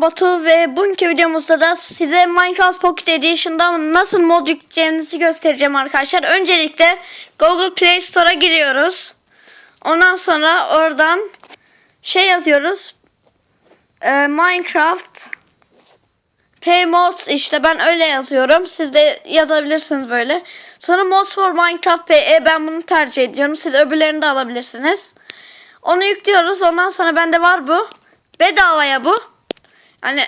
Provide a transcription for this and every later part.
Batu ve bugünkü videomuzda da size Minecraft Pocket Edition'da nasıl mod yükleyeceğinizi göstereceğim arkadaşlar. Öncelikle Google Play Store'a giriyoruz. Ondan sonra oradan şey yazıyoruz. Ee, Minecraft PMods işte ben öyle yazıyorum. Siz de yazabilirsiniz böyle. Sonra Mods for Minecraft PE ben bunu tercih ediyorum. Siz öbürlerini de alabilirsiniz. Onu yüklüyoruz. Ondan sonra bende var bu. Bedavaya bu. Hani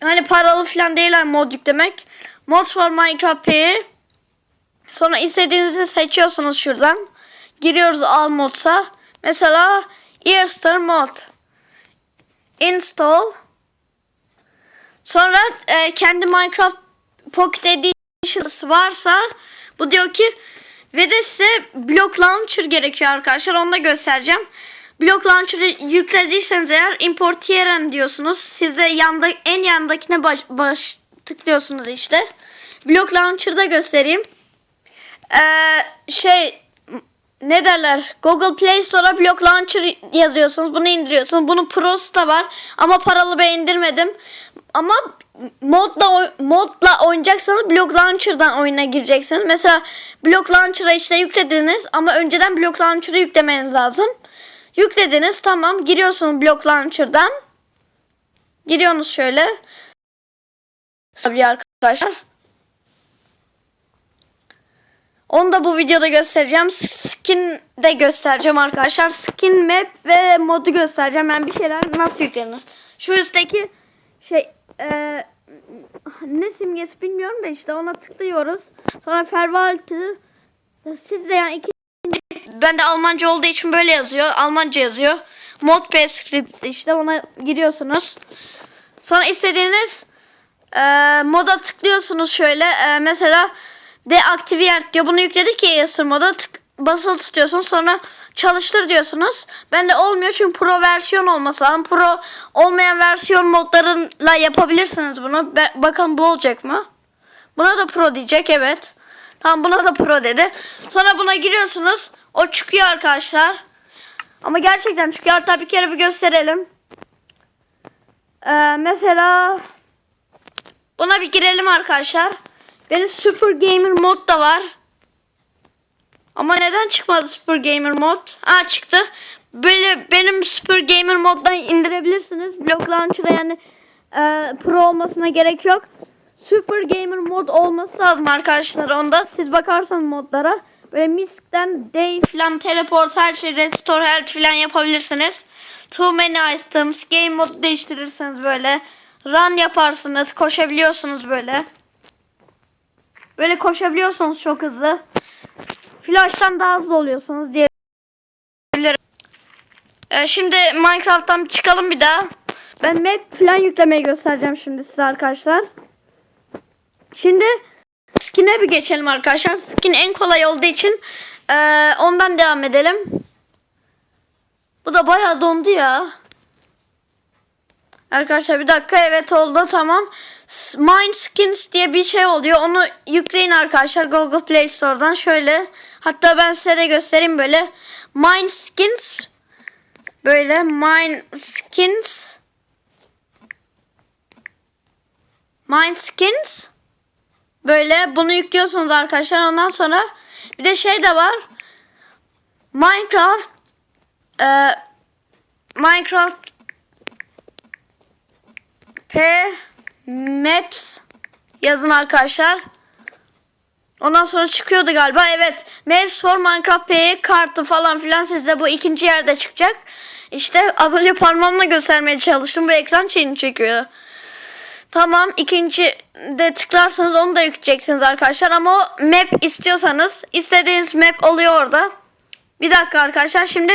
hani paralı falan değil hani mod yüklemek. Mods for Minecraft PE. Sonra istediğinizi seçiyorsunuz şuradan. Giriyoruz al modsa. Mesela Earstar mod. Install. Sonra e, kendi Minecraft Pocket Edition varsa bu diyor ki ve de size Block Launcher gerekiyor arkadaşlar. Onu da göstereceğim. Block Launcher'ı yüklediyseniz eğer import yeren diyorsunuz. Siz de yanda, en yandakine baş, baş tıklıyorsunuz işte. Block Launcher'da göstereyim. Ee, şey ne derler? Google Play Store'a Block Launcher yazıyorsunuz. Bunu indiriyorsunuz. Bunun Pro'su da var. Ama paralı ben indirmedim. Ama modla modla oynayacaksanız Block Launcher'dan oyuna gireceksiniz. Mesela Block Launcher'a işte yüklediniz ama önceden Block Launcher'ı yüklemeniz lazım. Yüklediniz tamam giriyorsunuz Block Launcher'dan. Giriyorsunuz şöyle. Tabii arkadaşlar. Onu da bu videoda göstereceğim. Skin de göstereceğim arkadaşlar. Skin map ve modu göstereceğim. Yani bir şeyler nasıl yüklenir. Şu üstteki şey e, ne simgesi bilmiyorum da işte ona tıklıyoruz. Sonra Fervaltı siz de yani iki ben de Almanca olduğu için böyle yazıyor. Almanca yazıyor. Mod script işte ona giriyorsunuz. Sonra istediğiniz e, moda tıklıyorsunuz şöyle. E, mesela deaktiviyert diyor. Bunu yükledik ki Acer moda tık, basılı tutuyorsunuz. Sonra çalıştır diyorsunuz. Bende olmuyor çünkü pro versiyon olması lazım. Pro olmayan versiyon modlarıyla yapabilirsiniz bunu. Be- bakalım bu olacak mı? Buna da pro diyecek evet. Tamam buna da pro dedi. Sonra buna giriyorsunuz. O çıkıyor arkadaşlar. Ama gerçekten çıkıyor. Hatta bir kere bir gösterelim. Ee, mesela buna bir girelim arkadaşlar. Benim Super Gamer mod da var. Ama neden çıkmadı Super Gamer mod? Aa çıktı. Böyle benim Super Gamer moddan indirebilirsiniz. Block Launcher'a yani e, pro olmasına gerek yok. Super Gamer mod olması lazım arkadaşlar onda. Siz bakarsanız modlara. Böyle Misk'ten Day falan teleport her şey restore health falan yapabilirsiniz. Too many items game mod değiştirirsiniz böyle. Run yaparsınız koşabiliyorsunuz böyle. Böyle koşabiliyorsunuz çok hızlı. Flash'tan daha hızlı oluyorsunuz diyebilirim. Ee, şimdi Minecraft'tan çıkalım bir daha. Ben map falan yüklemeyi göstereceğim şimdi size arkadaşlar. Şimdi skin'e bir geçelim arkadaşlar. Skin en kolay olduğu için eee, ondan devam edelim. Bu da bayağı dondu ya. Arkadaşlar bir dakika evet oldu tamam. Mind Skins diye bir şey oluyor. Onu yükleyin arkadaşlar Google Play Store'dan şöyle. Hatta ben size de göstereyim böyle. Mind Skins böyle Mind Skins Mind Skins Böyle bunu yüklüyorsunuz arkadaşlar. Ondan sonra bir de şey de var. Minecraft e, Minecraft P Maps yazın arkadaşlar. Ondan sonra çıkıyordu galiba. Evet. Maps for Minecraft P kartı falan filan sizde bu ikinci yerde çıkacak. İşte az önce parmağımla göstermeye çalıştım. Bu ekran şeyini çekiyor. Tamam ikinci de tıklarsanız onu da yükleyeceksiniz arkadaşlar ama o map istiyorsanız istediğiniz map oluyor orada. Bir dakika arkadaşlar şimdi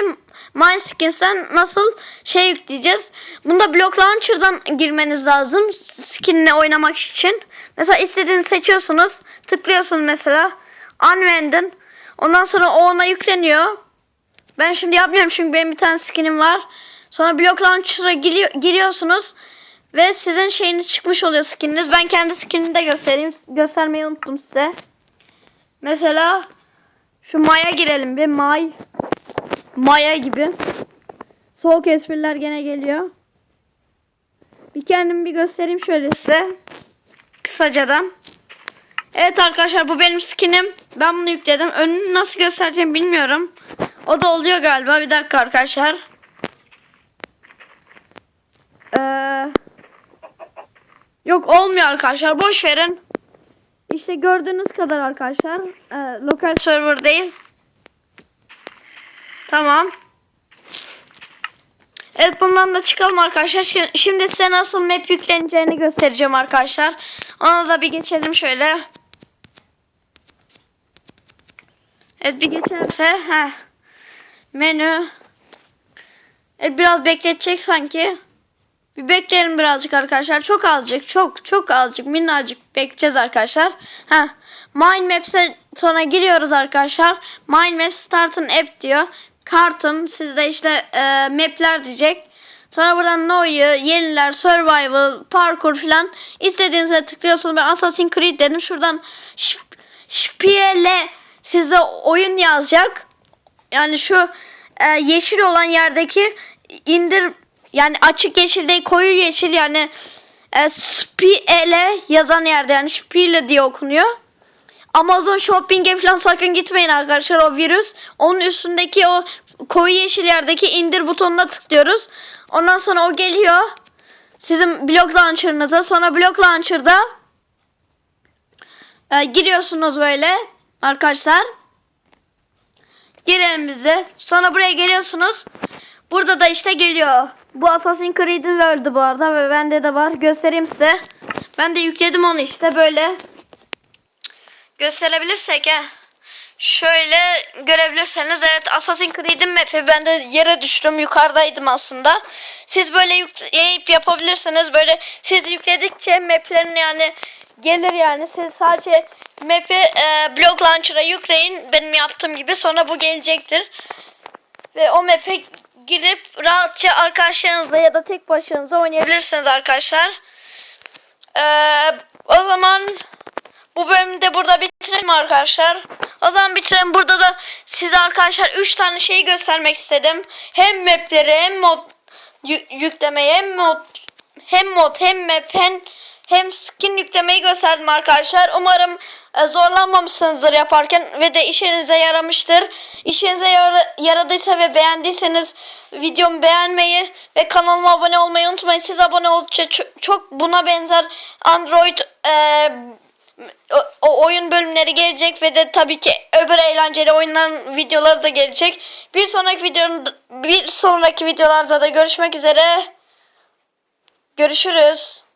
MySkins'ten nasıl şey yükleyeceğiz. Bunda Block Launcher'dan girmeniz lazım skinle oynamak için. Mesela istediğinizi seçiyorsunuz. Tıklıyorsunuz mesela. Unwend'in. Ondan sonra o ona yükleniyor. Ben şimdi yapmıyorum çünkü benim bir tane skinim var. Sonra Block Launcher'a giriyor, giriyorsunuz. Ve sizin şeyiniz çıkmış oluyor skininiz. Ben kendi skinimi de göstereyim. Göstermeyi unuttum size. Mesela şu Maya girelim bir. May. Maya gibi. Soğuk espriler gene geliyor. Bir kendimi bir göstereyim şöyle size. Kısacadan. Evet arkadaşlar bu benim skinim. Ben bunu yükledim. Önünü nasıl göstereceğim bilmiyorum. O da oluyor galiba. Bir dakika arkadaşlar. Yok olmuyor arkadaşlar. Boş verin. İşte gördüğünüz kadar arkadaşlar. Ee, lokal server değil. Tamam. Evet bundan da çıkalım arkadaşlar. Şi- Şimdi size nasıl map yükleneceğini göstereceğim arkadaşlar. Ona da bir geçelim şöyle. Evet bir geçerse. Heh. Menü. Evet biraz bekletecek sanki. Bir bekleyelim birazcık arkadaşlar. Çok azıcık, çok çok azıcık, minnacık bekleyeceğiz arkadaşlar. Ha, Mind Maps'e sonra giriyoruz arkadaşlar. Mind Maps Start'ın app diyor. Kartın sizde işte e, mapler diyecek. Sonra buradan No'yu, yeniler, survival, parkur filan istediğinize tıklıyorsunuz. Ben Assassin's Creed dedim. Şuradan Spiele size oyun yazacak. Yani şu e, yeşil olan yerdeki indir yani açık yeşil değil koyu yeşil yani e, Spiele yazan yerde yani Spiele diye okunuyor. Amazon Shopping'e falan sakın gitmeyin arkadaşlar o virüs. Onun üstündeki o koyu yeşil yerdeki indir butonuna tıklıyoruz. Ondan sonra o geliyor. Sizin blok launcher'ınıza. Sonra blok launcher'da e, giriyorsunuz böyle arkadaşlar. Girelim bize. Sonra buraya geliyorsunuz. Burada da işte geliyor. Bu Assassin's Creed'in World'ü bu arada ve bende de var. Göstereyim size. Ben de yükledim onu işte böyle. Gösterebilirsek he. Şöyle görebilirseniz evet Assassin's Creed'in map'i ben de yere düştüm yukarıdaydım aslında. Siz böyle yükleyip yapabilirsiniz. Böyle siz yükledikçe map'lerin yani gelir yani. Siz sadece map'i e, blog launcher'a yükleyin benim yaptığım gibi sonra bu gelecektir. Ve o map'e girip rahatça arkadaşlarınızla ya da tek başınıza oynayabilirsiniz arkadaşlar. Ee, o zaman bu bölümü de burada bitirelim arkadaşlar. O zaman bitirelim. Burada da size arkadaşlar 3 tane şeyi göstermek istedim. Hem mapleri hem mod yü- yüklemeyi hem mod hem mod hem map hem hem skin yüklemeyi gösterdim arkadaşlar. Umarım e, zorlanmamışsınızdır yaparken ve de işinize yaramıştır. İşinize yara- yaradıysa ve beğendiyseniz videomu beğenmeyi ve kanalıma abone olmayı unutmayın. Siz abone oldukça ço- çok buna benzer Android e, o oyun bölümleri gelecek ve de tabii ki öbür eğlenceli oyunların videoları da gelecek. Bir sonraki videonun bir sonraki videolarda da görüşmek üzere. Görüşürüz.